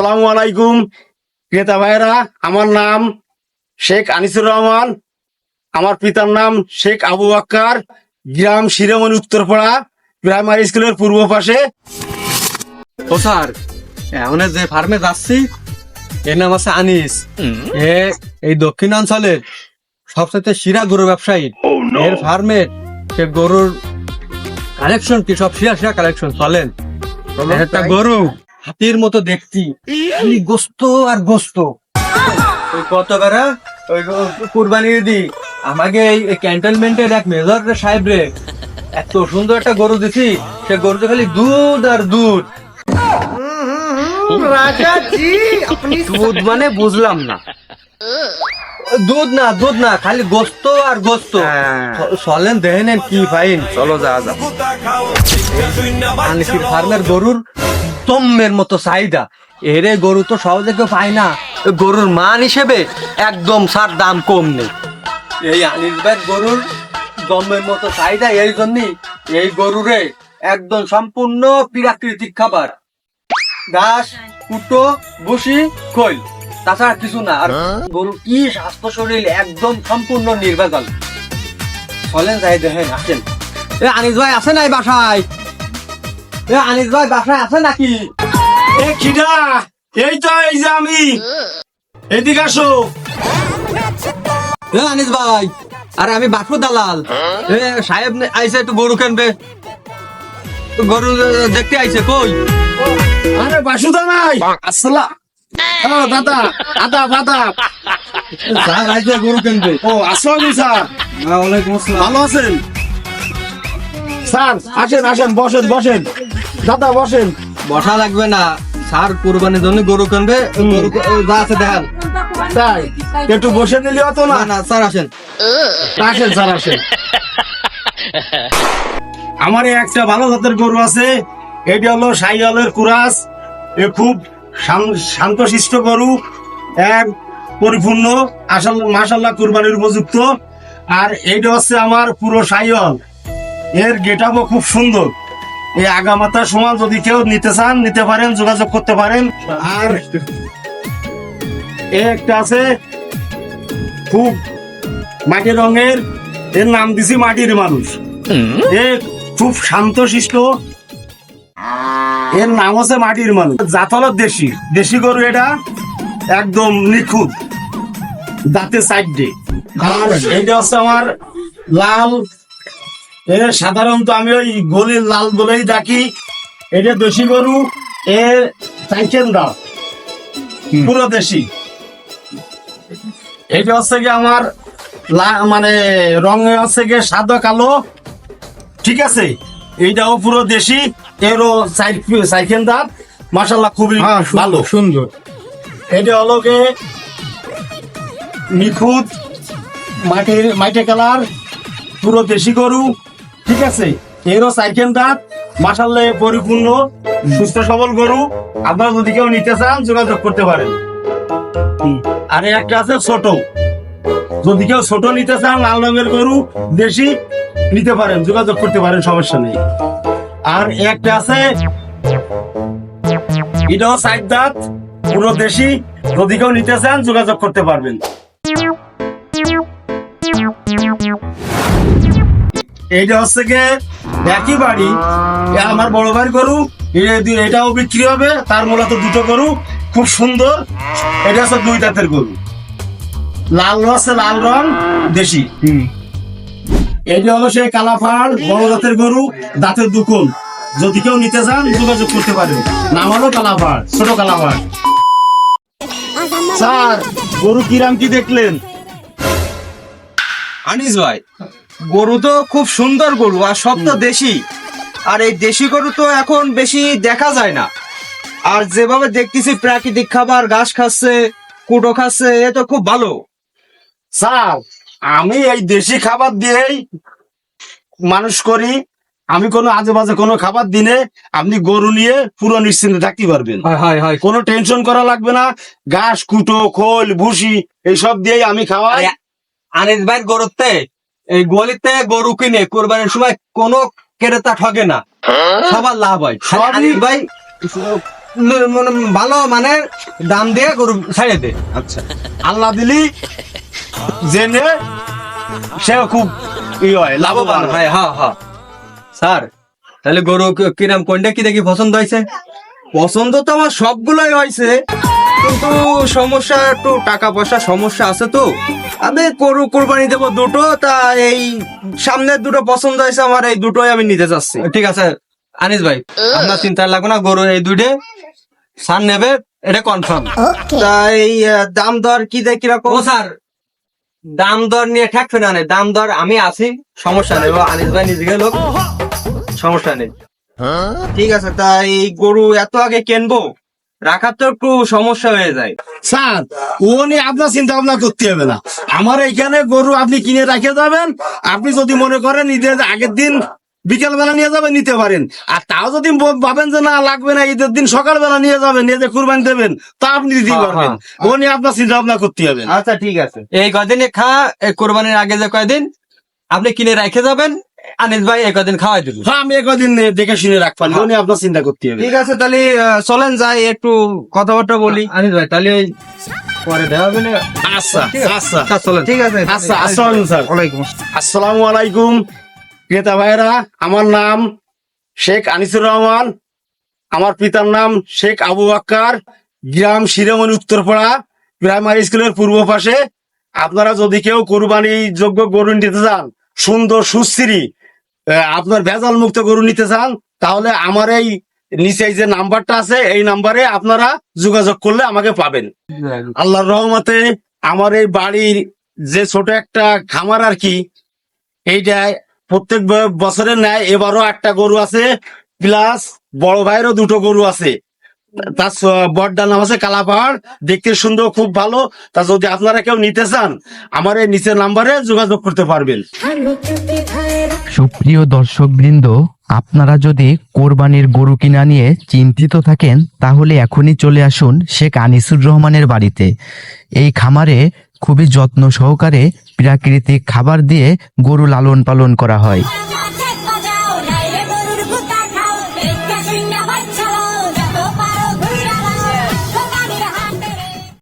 আসসালামু আলাইকুম। ক্রেতা ভাইরা আমার নাম শেখ আনিসুর রহমান। আমার পিতার নাম শেখ আবু আক্কার গ্রাম শিরোমণি উত্তরপাড়া প্রাইমারি স্কুলের পূর্ব পাশে। ও স্যার এখন যে ফার্মে যাচ্ছি এর নাম আছে আনিস। এ এই দক্ষিণাঞ্চলের সবচেয়ে শিরা গরু ব্যবসায়ী। এর ফার্মের সে গরুর কালেকশন কি সব শিরা শিরা কালেকশন চলেন। একটা গরু হাতির মতো দেখছি। খালি গোস্ত আর গোস্ত। ওই কত বেড়া ওই কুরবানি দি। আমাকে এই ক্যান্টনমেন্টের এক মেজর সাহেব রে এত সুন্দর একটা গরু দিছি সে গরুতে খালি দুধ আর দুধ। দুধ মানে বুঝলাম না। দুধ না দুধ না খালি গোস্ত আর গোস্ত। হ্যাঁ। চলেন দেখে নেন কি ফাইন। চলো যা যা ফার্মের গরুর দমের মতো চাহিদা। এরে গরু তো সহজে কেউ পায় না। গরুর মান হিসেবে একদম সার দাম কম নেই। এই আনিস গরুর দমের মতো চাহিদা, এই জন্যই এই গরুরে একদম সম্পূর্ণ প্রাকৃতিক খাবার। ঘাস, কুটো বসি খৈল, তাছাড়া কিছু না। আর গরু কি স্বাস্থ্য শরীর একদম সম্পূর্ণ নির্ভেজাল চলেন যাই দেখেন, আসেন। এ আনিস ভাই আছে নাই বাসায়? আনিস ভাই বাসায় আছে নাকি? এ খিদা। এই তো এই যে আমি। এদিকে আসো। এ আনিস ভাই আরে আমি বাসু দালাল। এ সাহেব আইছে একটু গরু কিনবে। তো গরু দেখতে আইছে কই? আরে বাসুদা নাই। আসলা। দাদা দাদা দাদা স্যার আইছে গরু কিনবে। ও আসসালাম স্যার। ওয়ালাইকুম আসসালাম। ভালো আছেন? স্যার আসেন আসেন বসেন বসেন। দাদা বসেন। বসা লাগবে না। স্যার কুরবানির জন্য গরু কিনবে। গরু যা আছে দেখান। তাই? একটু বসে নিলে হতো না। না না স্যার আসেন। আসেন স্যার আসেন। আমার একটা ভালো জাতের গরু আছে। এটি হলো সাইয়ালের কুরাস। এ খুব শান- শান্তশিষ্ট গরু। এক পরিপূর্ণ আসল মাসাল্লাহ কুরবানির উপযুক্ত। আর এইটা হচ্ছে আমার পুরো সাইয়াল। এর গেটাপও খুব সুন্দর। এই আগামাতার সমান যদি কেউ নিতে চান, নিতে পারেন, যোগাযোগ করতে পারেন। আর একটা আছে, খুব মাটির রঙের, এর নাম দিছি মাটির মানুষ। এ খুব শান্তশিষ্ট। এর নাম হচ্ছে মাটির মানুষ। জাত হলো দেশি দেশি গরু এটা একদম নিখুঁত, দাঁতে সাইডে আর এটা হচ্ছে আমার লাল সাধারণত আমি ওই গলির লাল বলেই ডাকি। এটা দেশি গরু এর চাইছেন দাও পুরো দেশি। এটা হচ্ছে কি আমার মানে রঙে হচ্ছে গিয়ে সাদা কালো। ঠিক আছে? এইটাও পুরো দেশি এরও সাইকেল দাঁত মাসাল্লাহ খুবই ভালো। সুন্দর। এটা হলো গে নিখুঁত মাটির মাটি কালার। পুরো দেশি গরু। ঠিক আছে এরও সাইকেল দাঁত মাসাল্লাহ পরিপূর্ণ সুস্থ সবল গরু। আপনারা যদি কেউ নিতে চান যোগাযোগ করতে পারেন। আর একটা আছে ছোট। যদি কেউ ছোট নিতে চান লাল রঙের গরু দেশি নিতে পারেন যোগাযোগ করতে পারেন সমস্যা নেই। আর একটা আছে এটাও সাইড দাঁত পুরো দেশি যদি কেউ নিতে চান যোগাযোগ করতে পারবেন। এইটা হচ্ছে গিয়ে একই বাড়ি। আমার বড় ভাই গরু এটাও বিক্রি হবে তার মূলত দুটো গরু খুব সুন্দর। এটা হচ্ছে দুই দাঁতের গরু। লাল হচ্ছে লাল রং দেশি। এইটা হলো সেই কালাফাড় বড় জাতের গরু দাঁতের দুকুল যদি কেউ নিতে চান যোগাযোগ করতে পারেন। নাম হলো কালাফাড় ছোট কালাফাড় স্যার গরু কিরাম কি দেখলেন? আনিস ভাই। গরু তো খুব সুন্দর গরু আর সব তো দেশি। আর এই দেশি গরু তো এখন বেশি দেখা যায় না। আর যেভাবে দেখতেছি প্রাকৃতিক খাবার ঘাস খাচ্ছে কুটো খাচ্ছে এ তো খুব ভালো। স্যার আমি এই দেশি খাবার দিয়েই মানুষ করি। আমি কোনো আজে বাজে কোনো খাবার দিনে আপনি গরু নিয়ে পুরো নিশ্চিন্তে থাকতে পারবেন। হয় হয় হয়। কোনো টেনশন করা লাগবে না। ঘাস কুটো খোল ভুসি এইসব দিয়েই আমি খাওয়াই। আনিস ভাই গরুতে এই গলিতে গরু কিনে কোরবানির সময় কোনো ক্রেতা ঠকে না। সবার লাভ হয়। সবই- ভাই মানে ভালো মানে দাম দিয়ে গরু ছাড়ে দে আচ্ছা। আল্লাহ দিলি জেনে সে খুব ই হয় লাভবান হয়। ভাই হ্যাঁ হ্যাঁ। স্যার তাহলে গরু কিরাম কোনটা কি দেখি পছন্দ হয়েছে? পছন্দ তো আমার সবগুলোই হয়েছে। কিন্তু সমস্যা একটু টাকা পয়সা সমস্যা আছে তো। আমি গরু কোরবানি দেবো দুটো তা এই সামনের দুটো পছন্দ হয়েছে আমার এই দুটোই আমি নিতে চাচ্ছি। ঠিক আছে আনিস ভাই আপনার চিন্তা লাগবে না গরু এই দুইটে সার নেবে এটা কনফার্ম তা এই দাম দর কি দেয় কীরকম? ও স্যার দাম দর নিয়ে ঠেকবে না। দাম দর আমি আছি সমস্যা নেই আনিস ভাই নিজে লোক সমস্যা নেই। ঠিক আছে তা এই গরু এত আগে কিনবো? রাখার তো একটু সমস্যা হয়ে যায়। স্যার ও নিয়ে আপনার চিন্তা ভাবনা করতে হবে না। আমার এইখানে গরু আপনি কিনে রেখে যাবেন আপনি যদি মনে করেন ঈদের আগের দিন বিকেল বেলা নিয়ে যাবেন নিতে পারেন। আর তাও যদি ভাবেন যে না লাগবে না ঈদের দিন সকালবেলা নিয়ে যাবেন নিয়ে যে কুরবানি দেবেন তা আপনি দিতে হ্যাঁ, পারবেন। ও নিয়ে আপনার চিন্তা ভাবনা করতে হবে। আচ্ছা ঠিক আছে। এই কদিনে খা কোরবানির আগে যে কয়দিন আপনি কিনে রেখে যাবেন আনিস ভাই এই কদিন খাওয়াই দিল হ্যাঁ আমি একদিন দেখে শুনে রাখবেন ও নিয়ে আপনার চিন্তা করতে হবে। ঠিক আছে তাহলে চলেন যাই একটু কথাবার্তা বলি। আনিস ভাই তাহলে ওই পরে দেওয়া হবে আচ্ছা আচ্ছা। চলেন। ঠিক আছে আচ্ছা আসসালাম স্যার। ওয়ালাইকুম আসসালামু। আলাইকুম ক্রেতা ভাইরা আমার নাম শেখ আনিসুর রহমান আমার পিতার নাম শেখ আবু বাক্কার গ্রাম শিরোমণি উত্তরপাড়া প্রাইমারি স্কুলের পূর্ব পাশে। আপনারা যদি কেউ কোরবানি যোগ্য গরু নিতে চান সুন্দর সুস্থিরি আহ, আপনার ভেজাল মুক্ত গরু নিতে চান, তাহলে আমার এই নিচে যে নাম্বারটা আছে, এই নাম্বারে আপনারা যোগাযোগ করলে আমাকে পাবেন। আল্লাহর রহমতে আমার এই বাড়ির যে ছোট একটা খামার আর কি, এইটা প্রত্যেক বছরের ন্যায় এবারও একটা গরু আছে, প্লাস বড় ভাইয়েরও দুটো গরু আছে। তার বড়টার নাম আছে কালাপাহাড়। দেখতে সুন্দর, খুব ভালো। তা যদি আপনারা কেউ নিতে চান, আমার এই নিচের নাম্বারে যোগাযোগ করতে পারবেন। সুপ্রিয় দর্শকবৃন্দ, আপনারা যদি কোরবানির গরু কিনা নিয়ে চিন্তিত থাকেন, তাহলে এখনই চলে আসুন শেখ আনিসুর রহমানের বাড়িতে। এই খামারে খুবই যত্ন সহকারে প্রাকৃতিক খাবার দিয়ে গরু লালন পালন করা হয়।